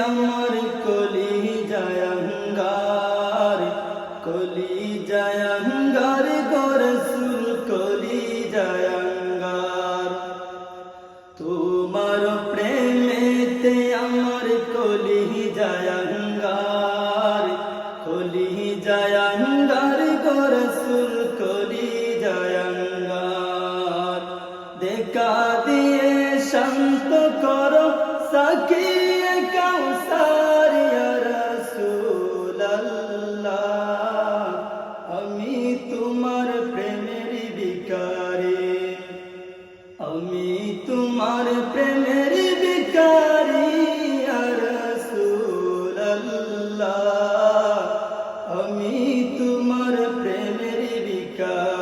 আমার কলি জায়ঙ্গার কলি জায়ঙ্গার গরসুল কলি জায়ঙ্গার তোমার প্রেমেতে আমার কলি জায়ঙ্গার জায়ঙ্গার গরসুল কলি জায়ঙ্গার। দেখা দিয়ে শান্ত করো, সাকিয়ে আমি তোমার বিকারে আমি তোমার প্রেমে তোমার প্রেমের বিকাশ।